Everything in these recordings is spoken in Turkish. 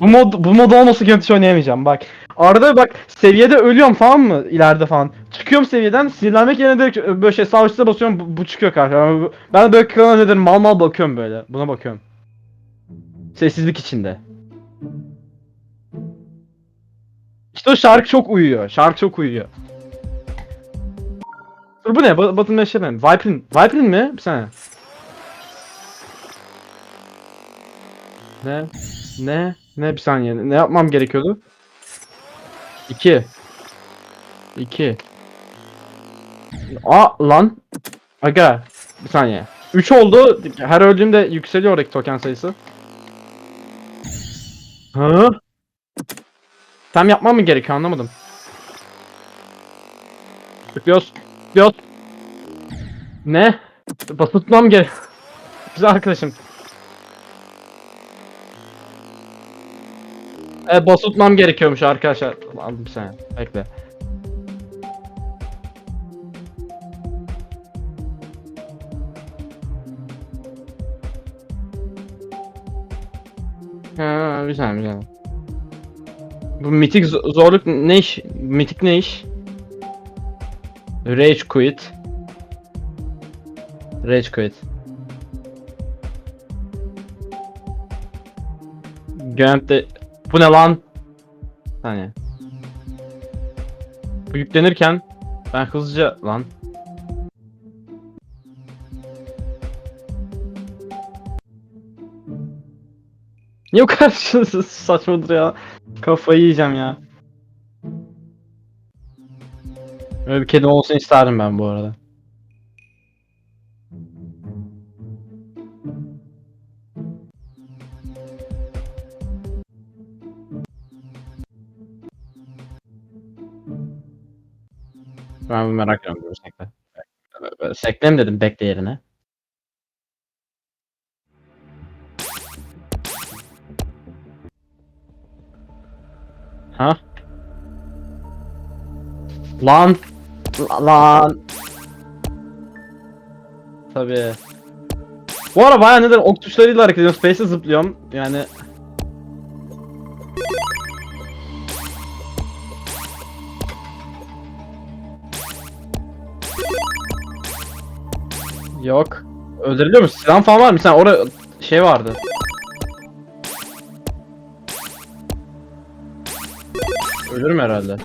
Bu mod bu mod olmasa Göntiş oynayamayacağım bak. Arada bak seviyede ölüyorum falan mı ileride falan. Çıkıyorum seviyeden sinirlenmek yerine direkt böyle şey savaşta basıyorum bu, bu çıkıyor karşıma. Ben böyle kanal ederim mal mal bakıyorum böyle. Buna bakıyorum. Sessizlik içinde. İşte o şarkı çok uyuyor. Şarkı çok uyuyor. Dur bu ne? Ba- Batın Meşhur'un. Viper'in. Viper'in mi? Bir saniye. Ne? Ne? Ne bir saniye. Ne yapmam gerekiyordu? 2 2 Aa lan. Aga. Bir saniye. 3 oldu. Her öldüğümde yükseliyor oradaki token sayısı. Hı? Tam yapmam mı gerekiyor anlamadım. Tıklıyoruz. Tıklıyoruz. Ne? Basıp tutmam gerek. Güzel arkadaşım. E, basıp tutmam gerekiyormuş arkadaşlar. Aldım saniye. Bekle. Ha, bir saniye. Bu mitik zo- zorluk ne iş? Mitik ne iş? Rage quit. Rage quit. Genellikle bu ne lan? Hani. Bu yüklenirken ben hızlıca lan. Niye o kadar saçmadır ya? Kafayı yiyeceğim ya. Öyle bir kedi olsun isterdim ben bu arada. Ben merak ediyorum bu sekle. Seklem dedim bekle yerine. Ha? Lan. Lan. Tabii. Bu ara baya nedir ok tuşlarıyla hareket ediyorum. Space'e zıplıyorum. Yani Yok. Öldürebiliyor musun? Silah falan var mı? Sen orada şey vardı. Ölürüm herhalde.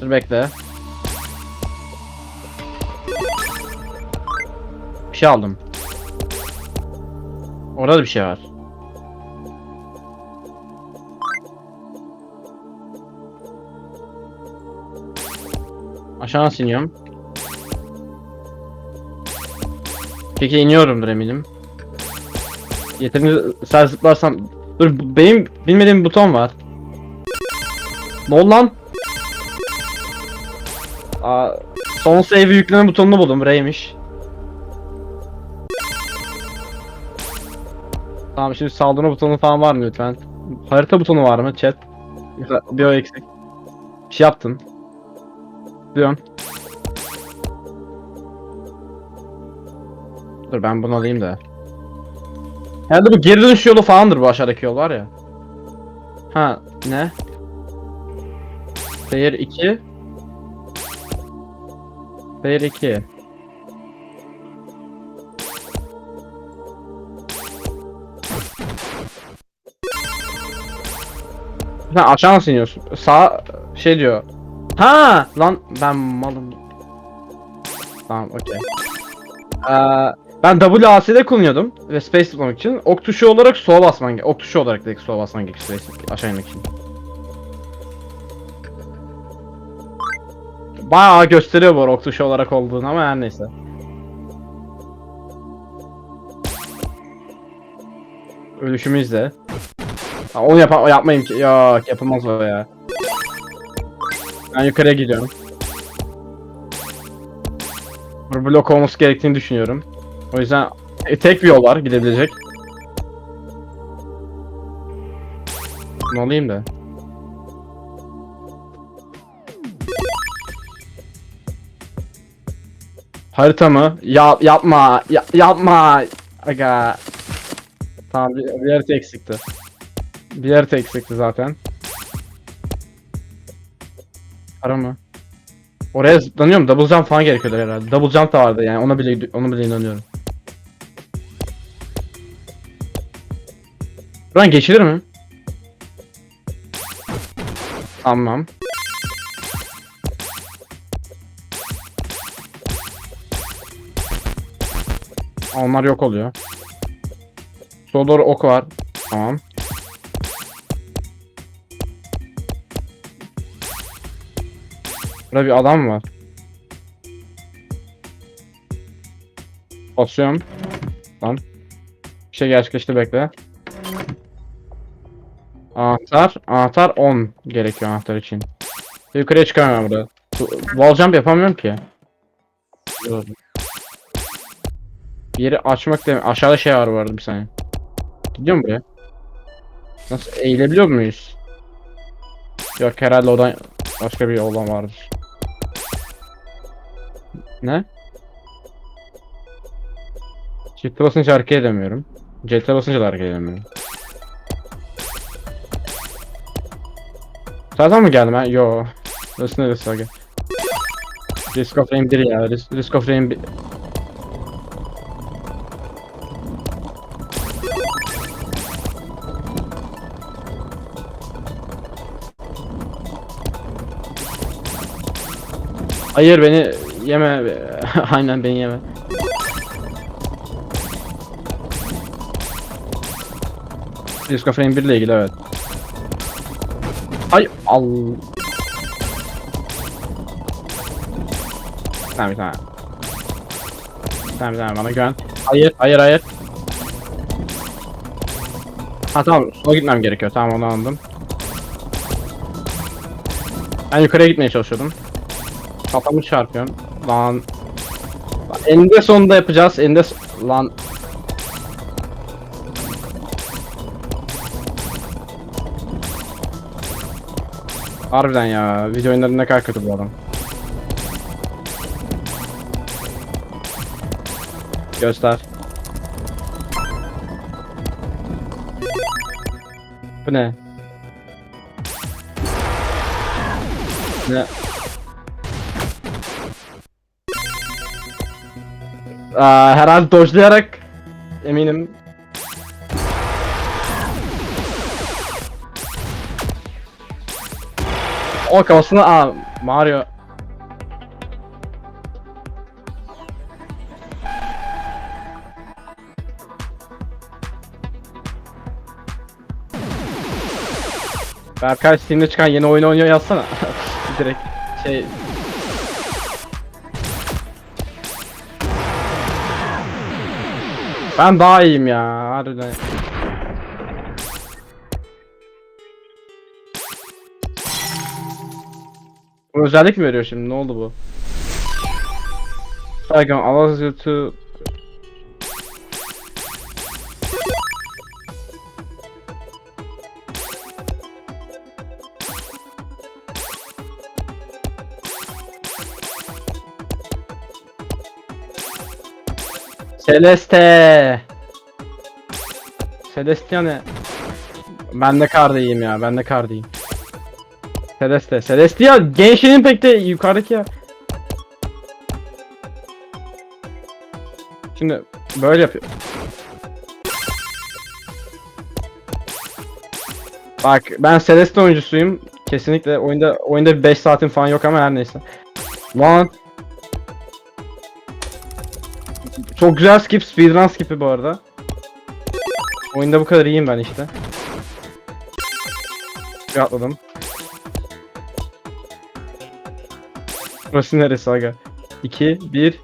Dur bekle. Bir şey aldım. Orada da bir şey var. Aşağı nasıl iniyorum? Peki iniyorumdur eminim. Yeterince sen zıplarsam... Dur benim bilmediğim bir buton var. Ne oldu lan? Aa, son save'i yükleme butonunu buldum. R'ymiş. Tamam şimdi saldırma butonu falan var mı lütfen? Harita butonu var mı chat? Bir o eksik. Bir şey yaptın. Diyorum. Dur ben bunu alayım da. Herhalde bu geri dönüş yolu falandır bu aşağıdaki yol var ya. Ha ne? Player 2 Player 2 Sen aşağı nasıl iniyorsun? Sağ şey diyor. Ha lan ben malım. Tamam okey. Ee, ben WASD kullanıyordum ve space tutmak için. Ok tuşu olarak sola basman gerek. Ok tuşu olarak direkt sola basman gerek space aşağı inmek için. Bayağı gösteriyor bu ok tuşu olarak olduğunu ama her neyse. Ölüşümü izle. Ha, onu yap yapmayayım ki. Yok yapılmaz o ya. Ben yukarıya gidiyorum. Bir blok olması gerektiğini düşünüyorum. O yüzden e, tek bir yol var gidebilecek. Ne olayım da? Harita mı? Ya yapma, ya- yapma. Aga. Tamam bir, bir harita eksikti. Bir harita eksikti zaten. Ara mı? Oraya zıplanıyorum. Double jump falan gerekiyordur herhalde. Double jump da vardı yani ona bile ona bile inanıyorum. Buradan geçilir mi? Tamam. Onlar yok oluyor. Sola doğru ok var. Tamam. Burada bir adam var. Basıyorum. Lan. Bir şey gerçekleşti bekle. Anahtar. Anahtar 10 gerekiyor anahtar için. Yukarıya çıkamıyorum burada. Bu- Wall jump yapamıyorum ki. Bir yeri açmak demek. Aşağıda şey var arada bir saniye. Gidiyor mu buraya? Nasıl eğilebiliyor muyuz? Yok herhalde odan başka bir yoldan vardır. Ne? Shift'e basınca hareket edemiyorum. Ctrl'e basınca da hareket edemiyorum. Zaten mı geldim ha? Yo. Burası neresi aga? Risk of Rain 1 ya. Risk, Risk of Rain 1. Hayır beni yeme. Aynen beni yeme. Risk of Rain 1 ile ilgili evet. Ay al. Tamam tamam. Tamam tamam bana güven. Hayır hayır hayır. Ha tamam sola gitmem gerekiyor tamam onu anladım. Ben yukarıya gitmeye çalışıyordum. Kafamı çarpıyorum. Lan. Eninde sonunda yapacağız. Eninde s- lan. Harbiden ya. Video oyunları ne kadar kötü bu adam. Göster. Bu ne? Ne? Aa, herhalde dojlayarak eminim. O kafasına aa Mario. Berkay Steam'de çıkan yeni oyun oynuyor yazsana. Direkt şey Ben daha iyiyim ya harbiden. Bu özellik mi veriyor şimdi? Ne oldu bu? Saygın allows you to Celeste. Celestia ne? Ben de kardayım ya. Ben de kardayım. Celeste. Celestia gençliğinin pek de yukarıdaki ya. Şimdi böyle yapıyor. Bak ben Celeste oyuncusuyum. Kesinlikle oyunda oyunda bir 5 saatim falan yok ama her neyse. Lan Çok güzel skip, speedrun skipi bu arada. Oyunda bu kadar iyiyim ben işte. Bir atladım. Burası neresi aga? 2, 1.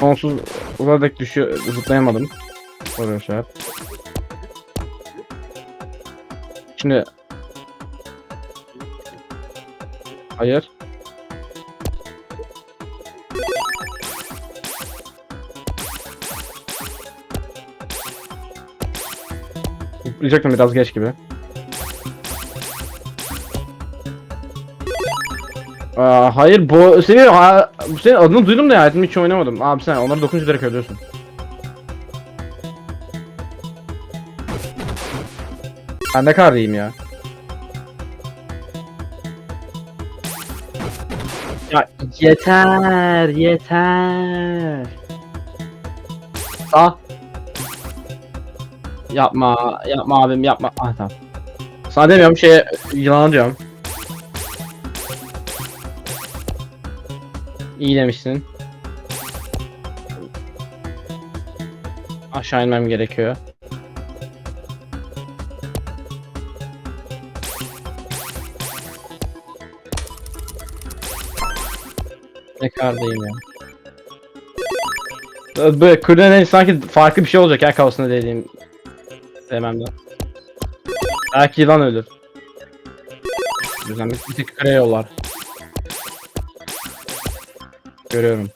Sonsuz uzadaki düşüyor, zıplayamadım. Oraya şey yap. Şimdi Hayır. Zıplayacaktım biraz geç gibi. Aa, hayır bu senin ha, bu senin adını duydum da hayatımda hiç oynamadım. Abi sen onları dokununca direkt ölüyorsun. Ben ne kadar iyiyim ya. Ya yeter yeter. Sağ. Yapma yapma abim yapma. Ah tamam. Sana demiyorum şey yılan diyorum. İyi demişsin. Aşağı inmem gerekiyor. Ne kadar değil ya. Böyle kulüne sanki farklı bir şey olacak ya kafasında dediğim demem de. Belki yılan ölür. Güzel bir bir tık kare yollar. Görüyorum.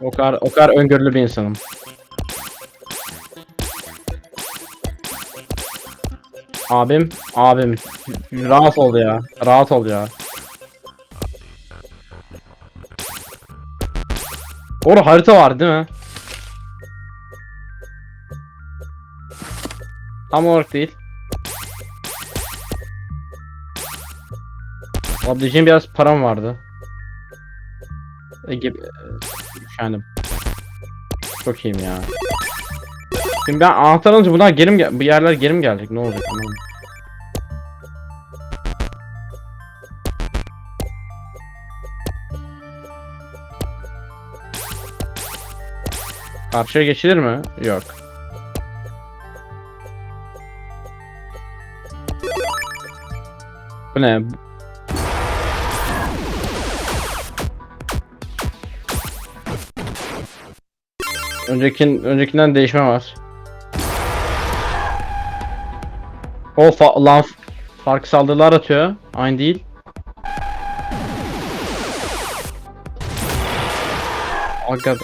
O kadar o kadar öngörülü bir insanım. Abim, abim. Rahat ol ya. Rahat ol ya. Orada harita var değil mi? Tam olarak değil. Alabileceğim biraz param vardı. Ege... Üşendim. Çok iyiyim ya. Şimdi ben anahtar alınca bunlar geri mi gel bu yerler geri mi gelecek? Ne olacak anlamadım. Karşıya geçilir mi? Yok. Bu ne? Öncekin öncekinden değişme var. O fa lan farklı saldırılar atıyor. Aynı değil. Aga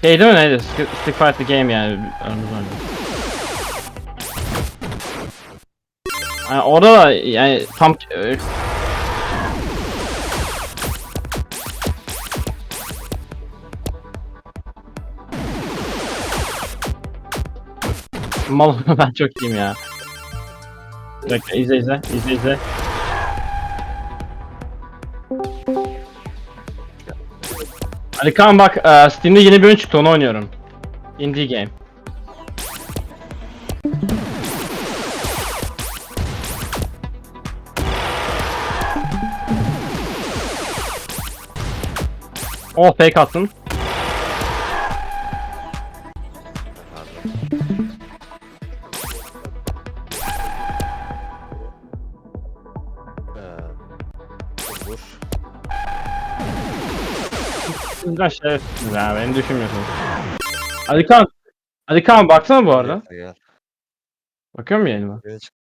Şey değil mi neydi? Stick, fight the game yani. Yani orada da yani tam Mal ben çok iyiyim ya. Bir izle izle izle izle. Ali Kaan bak e, Steam'de yeni bir oyun çıktı onu oynuyorum. Indie game. Oh fake attın. Sizden şerefsizsiniz ya beni düşünmüyorsunuz. Ali Kaan. Ali Kaan baksana bu arada. Gel. Bakıyor mu yayınıma? Çık-